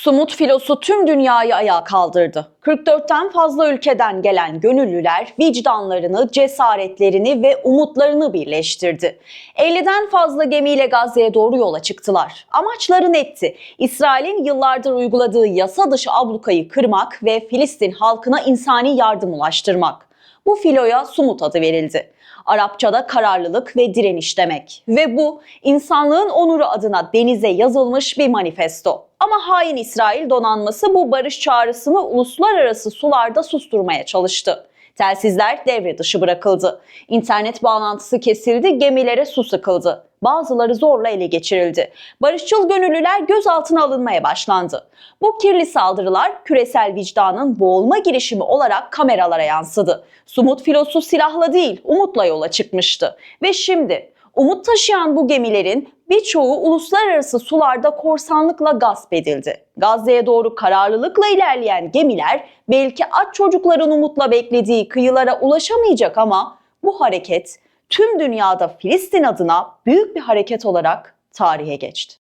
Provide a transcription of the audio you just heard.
Sumut filosu tüm dünyayı ayağa kaldırdı. 44'ten fazla ülkeden gelen gönüllüler vicdanlarını, cesaretlerini ve umutlarını birleştirdi. 50'den fazla gemiyle Gazze'ye doğru yola çıktılar. Amaçları netti. İsrail'in yıllardır uyguladığı yasa dışı ablukayı kırmak ve Filistin halkına insani yardım ulaştırmak. Bu filoya Sumut adı verildi. Arapçada kararlılık ve direniş demek. Ve bu insanlığın onuru adına denize yazılmış bir manifesto. Ama hain İsrail donanması bu barış çağrısını uluslararası sularda susturmaya çalıştı. Telsizler devre dışı bırakıldı. İnternet bağlantısı kesildi, gemilere su sıkıldı. Bazıları zorla ele geçirildi. Barışçıl gönüllüler gözaltına alınmaya başlandı. Bu kirli saldırılar küresel vicdanın boğulma girişimi olarak kameralara yansıdı. Sumut filosu silahla değil, umutla yola çıkmıştı. Ve şimdi umut taşıyan bu gemilerin birçoğu uluslararası sularda korsanlıkla gasp edildi. Gazze'ye doğru kararlılıkla ilerleyen gemiler belki aç çocukların umutla beklediği kıyılara ulaşamayacak ama bu hareket tüm dünyada Filistin adına büyük bir hareket olarak tarihe geçti.